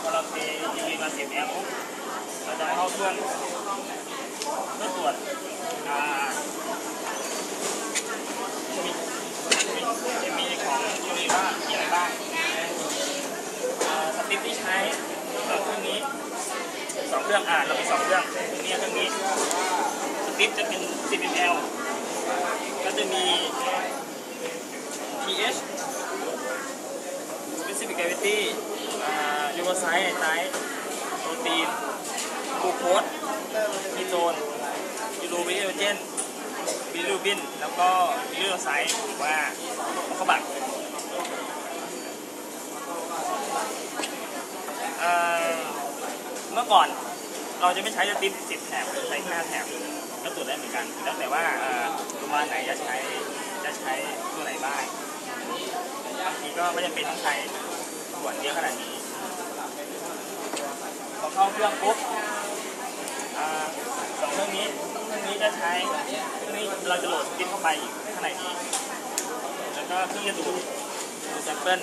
พอเราเทยูวีมาเสียบแอร์ปุ๊บเราจะเข้าเครื่องเพื่อตรวจอ่ามีมีของยูวีว่ามีอะไรบ้างอ่าสติ๊กที่ใช้เครื่องนี้สองเครื่องอ่าเรามีสองเครื่องเครื่องนี้เครื่องนี้สติ๊กจะเป็น 10 ml ก็จะมี pH specific gravity ยูโรไซต์ไนท์โปรตีนกูโคสคีโตนยูโรบิโอเจนบิลูบิน แล้วก็ยูโรไซต์หรือว่าขบักเอ่อเมื่อก่อนเราจะไม่ใช้สติ๊กสิบแถบใช้ห้าแถบก็ตรวจได้เหมือนกัน แล้วแต่ว่าเอ่อโรงพยาบาลไหนจะใช้จะใช้ตัวไหนบ้างบางทีก็ไม่จำเป็นต้องใช้ ส่วนเยอะขนาดนี้พอเข้าเครื่องปุ๊บอ่าสองเครื่องนี้เครื่องนี้จะใช้เครื่องนี้เราจะโหลดสติ๊กเข้าไปข้างในนี้ แล้วก็เครื่องจะดูดูแซมเปิล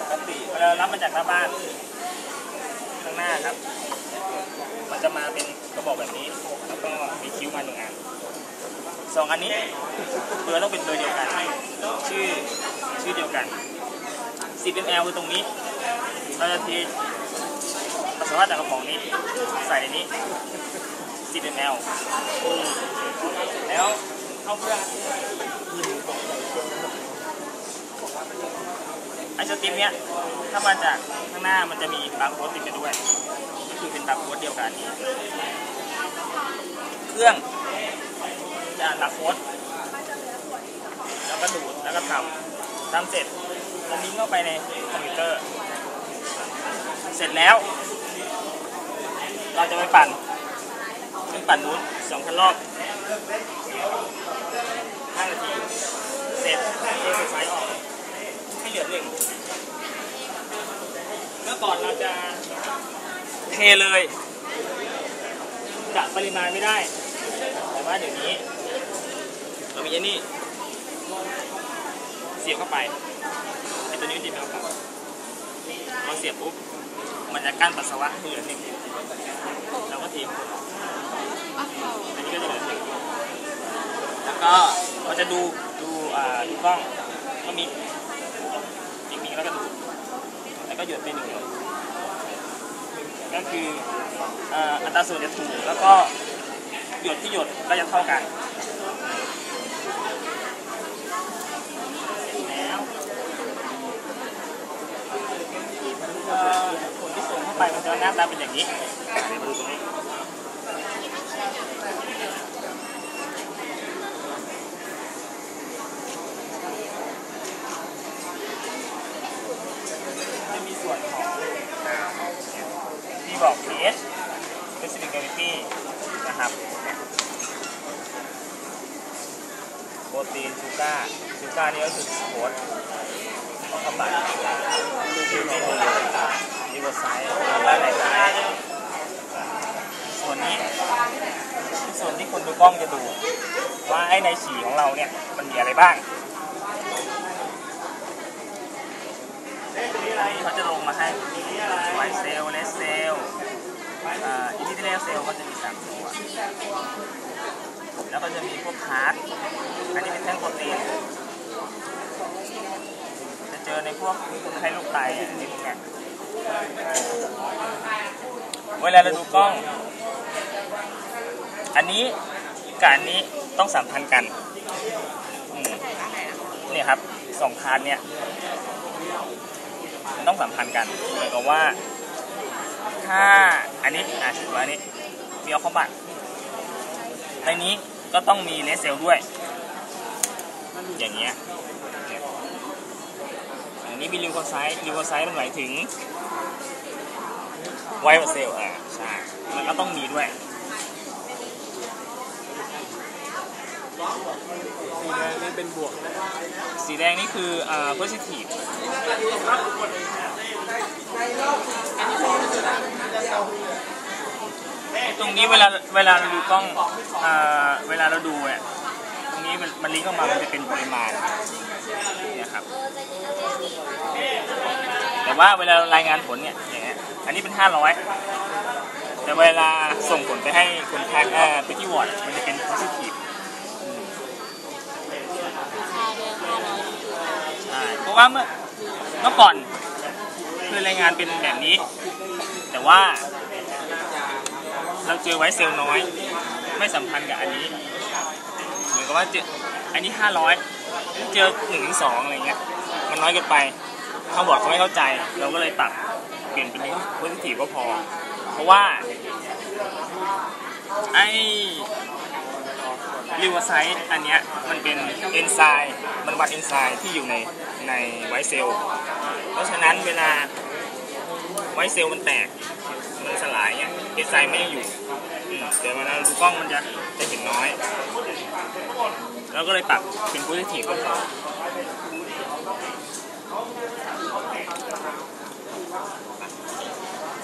ปกติเวลารับมาจากหน้าบ้านข้างหน้าครับ จะมาเป็นกระบอกแบบนี้ แล้วก็มีคิ้วมาหนึ่งอันสองอันนี้เบอร์ต้องเป็นเบอร์เดียวกันชื่อชื่อเดียวกัน 10 ml คือตรงนี้เราจะเทปัสสาวะจากกระป๋องนี้ ใส่ในนี้ 10 ml แล้วเข้าเครื่องไอสติมเนี้ยถ้ามาจากข้างหน้ามันจะมีบาร์โค้ดติดมาด้วย คือเป็นบาร์โค้ดเดียวกันนี้ เครื่องจะอ่านบาร์โค้ดแล้วก็ดูดแล้วก็ทำทำเสร็จจะลิงก์เข้าไปในคอมพิวเตอร์ เสร็จแล้ว เราจะไปปั่นเครื่งปั่นนู้นสองพันรอบห้านาทีเสร็จเทไฟฟ้าออกให้เหลือหนึ่งเมื่อก่อนเราจะ เทเลยกะปริมาณไม่ได้ แต่ว่าเดี๋ยวนี้เรามีอ้นี่เสียบเข้าไปไอ้ตัวนี้มันจะเป็นครับเราเสียบปุ๊บมันจะกั้นปัสสาวะเหลือหนึ่งเราก็ทิ้งอันนี้ก็จะเหลือหนึ่งแล้วก็เราจะดูดูอ่าดูกล้องก็มีอีกมีแล้วก็ดูแล้วก็หยดไปหนึ่งหยด ก็คืออัตราส่วนจะถูกแล้วก็หยดที่หยดก็จะเท่ากันแล้วเอ่อผลที่ส่งเข้าไปมันจะหน้าตาเป็นอย่างนี้เดี๋ยวมาดูตรงนี้ ที่บอก pH specific gravity นะครับโปรตีนชูการ์ชูการ์นี่ก็คือโค้ดของคำบัตคือไม่มียูโรไซต์และไหนไซต์ส่วนนี้ส่วนที่คนดูกล้องจะดู ว่าไอ้ในฉี่ของเราเนี่ย มันมีอะไรบ้าง เขาจะลงมาให้ไวเซลเลสเซลอินดิเทลเซลก็จะมีสามตัว แล้วก็จะมีพวกคาร์ดอันนี้เป็นแท่งโปรตีน จะเจอในพวกคนไข้โรคไตนนี้พวกเนี้เวลาเราดูกล้อง อันนี้กับอันนี้ต้องสัมพันธ์กันนี่ครับสองคาร์ดเนี่ย มันต้องสัมพันธ์กันเหมือนกับว่า ถ้าอันนี้อะถือว่าอันนี้มีเอาเข้าบัตในนี้ก็ต้องมีเลสเซลด้วย อย่างเงี้ยอันนี้มีลิวโคไซต์ลิวโคไซต์มันหมายถึงไวท์เซลอ่าใช่มันก็ต้องมีด้วย สีแดงนี่เป็นบวก สีแดงนี่คืออ่า positive อตรงนี้เวลาเวลาเราดูกล้องเอ่อเวลาเราดูเนี่ยตรงนี้มันมันลิงก์ออกมา มันจะเป็นปริมาณเนี่ยครับ แต่ว่าเวลารายงานผลเนี่ยอย่างเงี้ย อันนี้เป็น 500 แต่เวลาส่งผลไปให้คนแพ็คเอ่อไปที่วอร์ดมันจะเป็น positive ราคาเนี่ยห้าร้อย ใช่เพราะ ว่าเมื่อเมื่อก่อนคือรายงานเป็นแบบนี้ แต่ว่า เราเจอไว้เซลล์น้อย ไม่สัมพันธ์กับอันนี้ เหมือนกับว่าเจออันนี้500เจอ1ถึง2องอะไรเงี้ยมันน้อยเกินไปเขาบอกเขาไม่เข้าใจ เราก็เลยตัดเปลี่ยนเป็นโพสิทีฟก็พอ เพราะว่าไอ้ลิวไซต์อันเนี้ยมันเป็นเอนไซม์มันวัดเอนไซม์ที่อยู่ใน ในไวเซล เพราะฉะนั้นเวลาไวเซลมันแตก มันสลายเนี่ยเอนไซไม่ยังอยู่อืมแต่เวลาดูกล้องมันจะจะเห็นน้อย แล้วก็เลยปรับเป็นโพสิทีฟก็พอ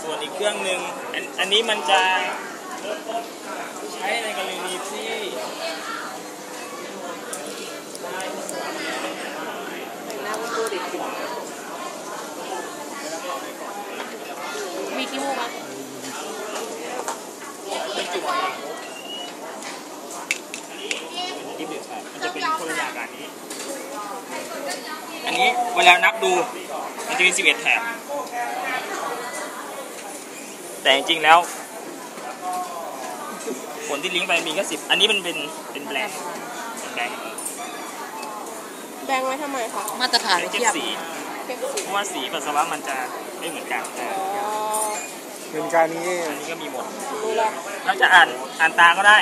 ส่วนอีกเครื่องหนึ่งอันอันนี้มันจะใช้ในกรณีที่ หน้ามันดูดิมีที่มูกไหม ที่เดือดมันจะเป็นคนละอย่างกับอันนี้ อันนี้เวลานับดูมันจะมี11 แถบ แต่จริงๆแล้ว ผลที่ลิงก์ไปมีแค่สิบอันนี้มันเป็นเป็นแบงค์เป็นแบงค์แบ่งไว้ทำไมคะมาตรฐานเป็นเจ็ดเทียบสีเทียบสีเพราะว่าสีปัสสาวะมันจะไม่เหมือนกันแต่อ๋อเป็นการนี้เองอันนี้ก็มีหมด รู้ละเราจะอ่านอ่านตาก็ได้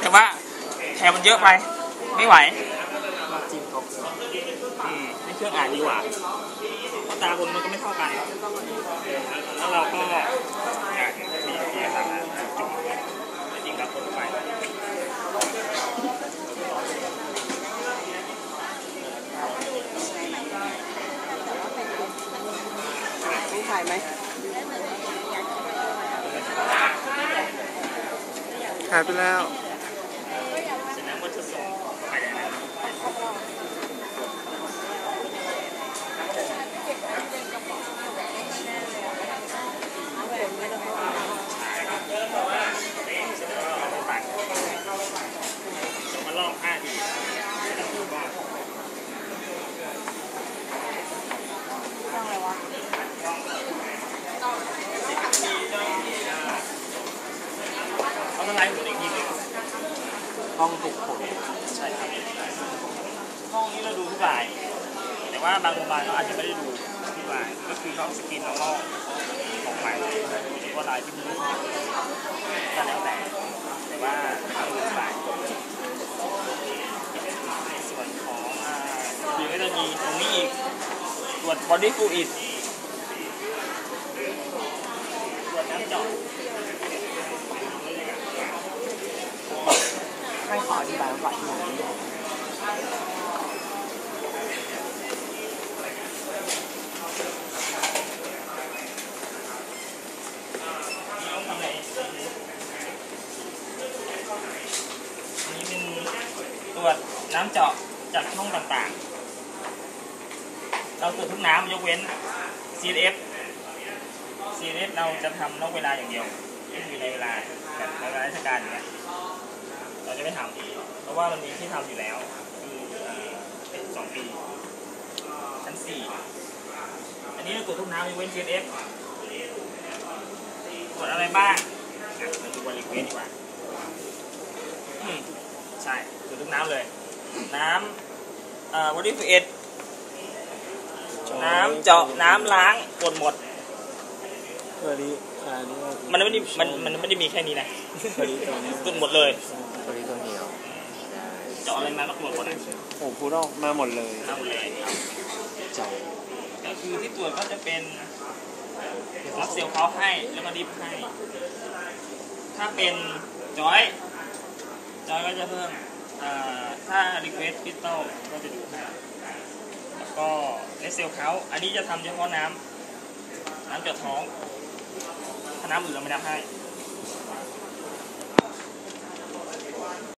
แต่ว่าแถบมันเยอะไป ไม่ไหวจิ้มเขาเกลื ออืมให้เครื่องอ่านดีกว่าเพราะตาคนมันก็ไม่เท่ากันแล้วเราก็อ่านมีเพียงแต่ละจุดๆแต่จริงกับคนไปต้องถ่ายไหมหายไปแล้ว แสดงว่าจะส่งไปได้แล้วตัดมาลอกห้าทีแล้วก็ ต้องอะไรวะ เขาละลายหมดอีกทีหนึง ห้องติดผลใช่ครับห้องนี้เราดูทุกราย แต่ว่าบางโรงพยาบาลเราอาจจะไม่ได้ดูทุกราย ก็คือเขาสกรีน normal ของไปหรือว่ารายที่มีก็แล้วแต่แต่ว่าเราดูทุกรายในส่วนของอ่าคือก็จะมีตรงนี้อีกตรวจ body fluid ตรวจน้ำเจาะ ให้ข ออธิบายก่อนที่ไหนต้ำอะไรอันนี้เป็นตรวจน้ำเจาะจากช่องต่างๆ เราตรวจทุกน้ำยกเว้น CF CF เราจะทำนอกเวลาอย่างเดียวไม่อยู่ในเวลาแบบเวลาราชการอย่างเงี้ย จะไม่ทำเพราะว่ามันมีที่ทำอยู่แล้ว คือเอ่อเป็นสองปี ชั้นสี่อันนี้เราตรวจทุกน้ำยกเว้น CNF ตรวจอะไรบ้างอะมาดูบริเวณดีกว่าอืมใช่ตรวจทุกน้ำเลย น้ำเอ่อบริเวณน้ำเจาะน้ำล้างตรวจหมดเพื่อนี้อันนี้มันไม่ได้มันมันไม่ได้มีแค่นี้นะเพื่อนี้ตัวนี้ตรวจหมดเลย เพื่อนี้ตัวเหนียวเจาะอะไรมาก็ตรวจหมดเลยโอ้พูดออกมาหมดเลยเอาหมดเลยเจาะก็คือที่ตรวจก็จะเป็นรับเซลล์เขาให้แล้วก็ดิฟให้ ถ้าเป็นจอย จอยก็จะเพิ่มเอ่อถ้า request crystal ก็จะดูให้แล้วก็ในเซลล์เขาอันนี้จะทำเฉพาะน้ำน้ำเจาะท้องถ้าน้ำอื่นเราไม่นับให้